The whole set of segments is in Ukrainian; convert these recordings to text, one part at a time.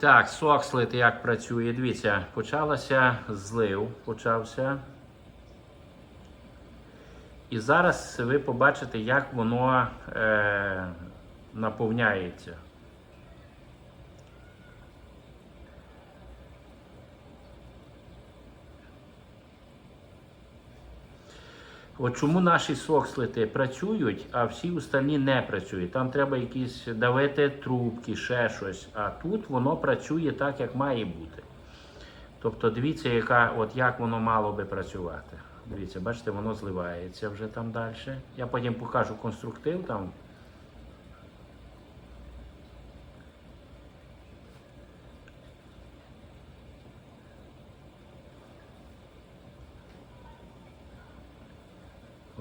Так, сокслит як працює. Дивіться, почалося злив, почався. І зараз ви побачите, як воно е, наповняється. От чому наші сокслити працюють, а всі остальні не працюють. Там треба якісь давити трубки, ще щось. А тут воно працює так, як має бути. Тобто дивіться, яка, от як воно мало би працювати. Дивіться, бачите, воно зливається вже там далі. Я потім покажу конструктив там.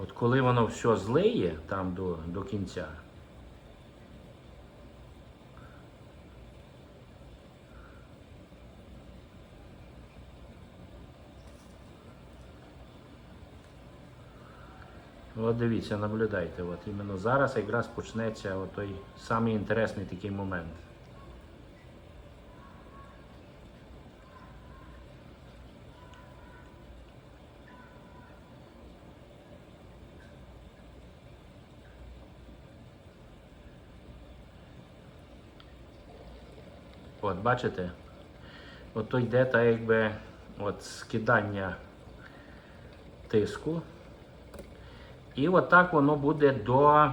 От коли воно все злиє там до, до кінця. От дивіться, наблюдайте. От іменно зараз якраз почнеться той самий інтересний такий момент. От, бачите? От то йде так якби от скидання тиску. І отак воно буде до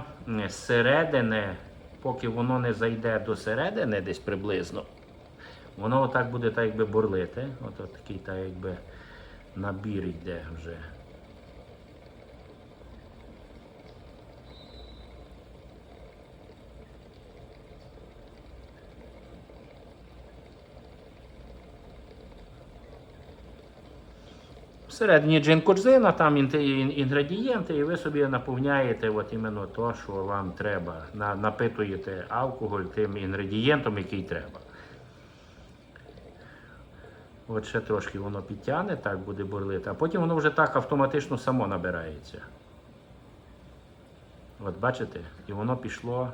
середини, поки воно не зайде до середини десь приблизно. Воно отак буде так якби бурлити. От, от такий так якби набір йде вже. Всередині джинкоджина, там інгредієнти, і ви собі наповняєте от іменно то, що вам треба. На, напитуєте алкоголь тим інгредієнтом, який треба. От ще трошки воно підтягне, так буде бурлити, а потім воно вже так автоматично само набирається. От бачите? І воно пішло.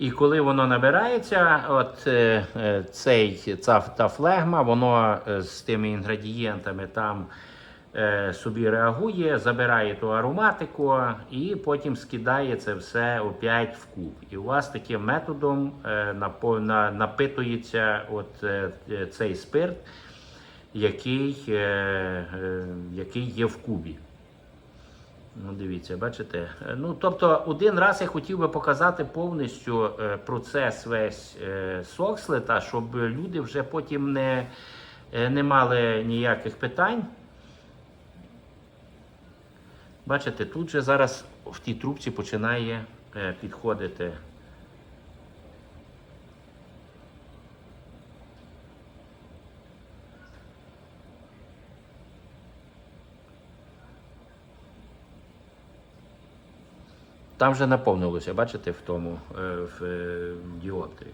І коли воно набирається, от е, е, цей, ця, та флегма, воно е, з тими інгредієнтами там собі реагує, забирає ту ароматику і потім скидає це все опять в куб. І у вас таким методом напитується от, цей спирт, який, який є в кубі. Ну, дивіться, бачите. Е, Ну, тобто, один раз я хотів би показати повністю е, процес весь е, сокслета, щоб люди вже потім не, не мали ніяких питань. Бачите, тут же зараз в тій трубці починає підходити. Там вже наповнилося, бачите, в тому е, в е, діоптрі.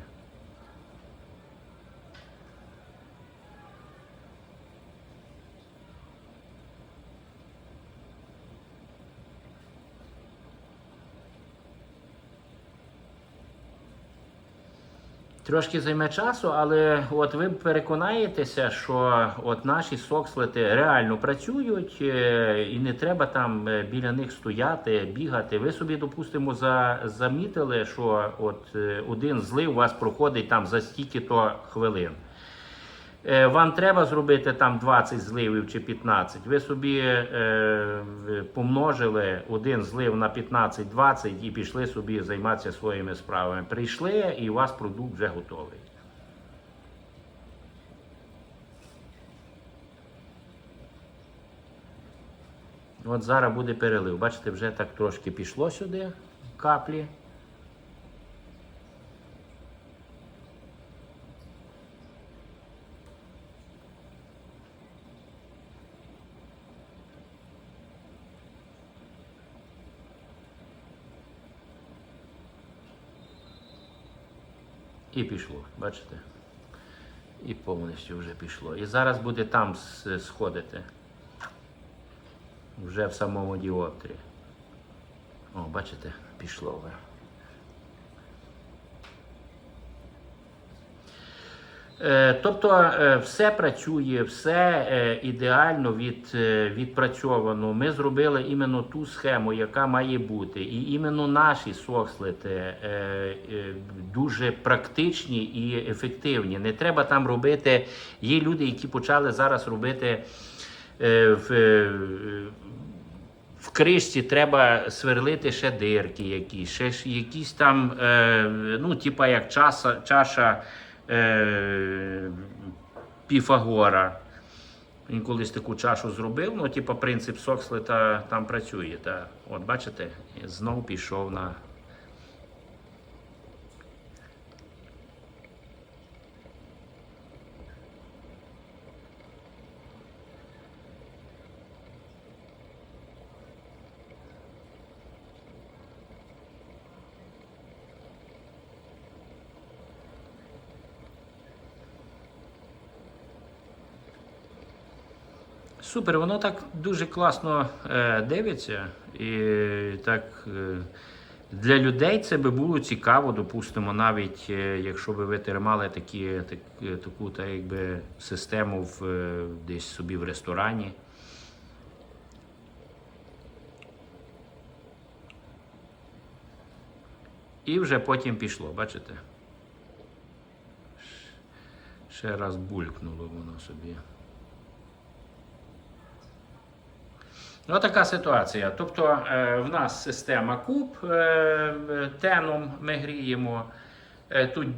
Трошки займе часу, але от ви переконаєтеся, що от наші сокслети реально працюють, е, і не треба там е, біля них стояти, бігати. Ви собі, допустимо, за, замітили, що от е, один злив у вас проходить там за стільки-то хвилин. Е, Вам треба зробити там 20 зливів чи 15. Ви собі е, помножили один злив на 15-20 і пішли собі займатися своїми справами. Прийшли і у вас продукт вже готовий. От зараз буде перелив. Бачите, вже так трошки пішло сюди каплі. І пішло, бачите? І повністю вже пішло. І зараз буде там сходити. вже в самому діоптрі. О, бачите, пішло вже. Тобто е, все працює, все е, ідеально від, е, відпрацьовано. Ми зробили іменно ту схему, яка має бути. І іменно наші сокслити е, е, дуже практичні і ефективні. Не треба там робити. Є люди, які почали зараз робити е, в. е, в кришці треба сверлити ще дирки якісь, ще якісь там, е, ну, типа як часа, чаша е, Піфагора. Він колись таку чашу зробив, ну, типа принцип Сокслета там працює. Та. От бачите, знов пішов на. Супер, воно так дуже класно е, дивиться. І так е, для людей це би було цікаво, допустимо, навіть е, якщо би ви тримали такі, так, е, таку та, якби, систему в, е, десь собі в ресторані. І вже потім пішло, бачите? Ще раз булькнуло воно собі. Ну, така ситуація. Тобто е, в нас система куб е, теном ми гріємо. Е, тут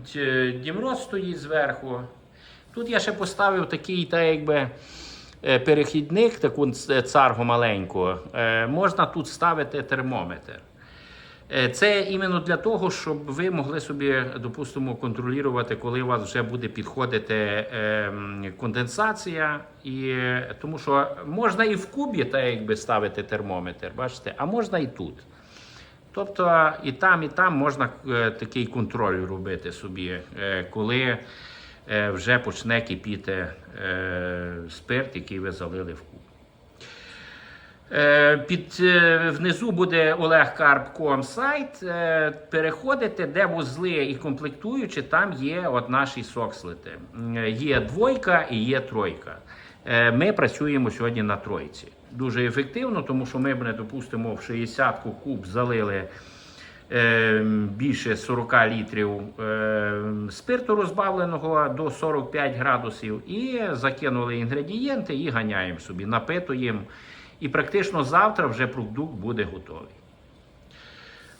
дімрот стоїть зверху. Тут я ще поставив такий, та якби. Перехідник, таку царгу маленьку, можна тут ставити термометр. Е, Це іменно для того, щоб ви могли собі, допустимо, контролювати, коли у вас вже буде підходити е, конденсація. І, е, тому що можна і в кубі так якби ставити термометр, бачите, а можна і тут. Тобто і там, і там можна е, такий контроль робити собі, коли вже почне кипіти спирт, який ви залили в куб. Е, Під е, внизу буде olegcarb.com сайт. Е, Переходите, де вузли і комплектуючі, там є от наші сокслити. Є двойка і є тройка. Ми працюємо сьогодні на тройці. Дуже ефективно, тому що ми не допустимо в 60-ку куб залили більше 40 літрів спирту розбавленого до 45 градусів і закинули інгредієнти і ганяємо собі, напитуємо. І практично завтра вже продукт буде готовий.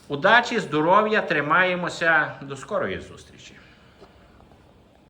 Удачі, здоров'я, тримаємося. До скорої зустрічі!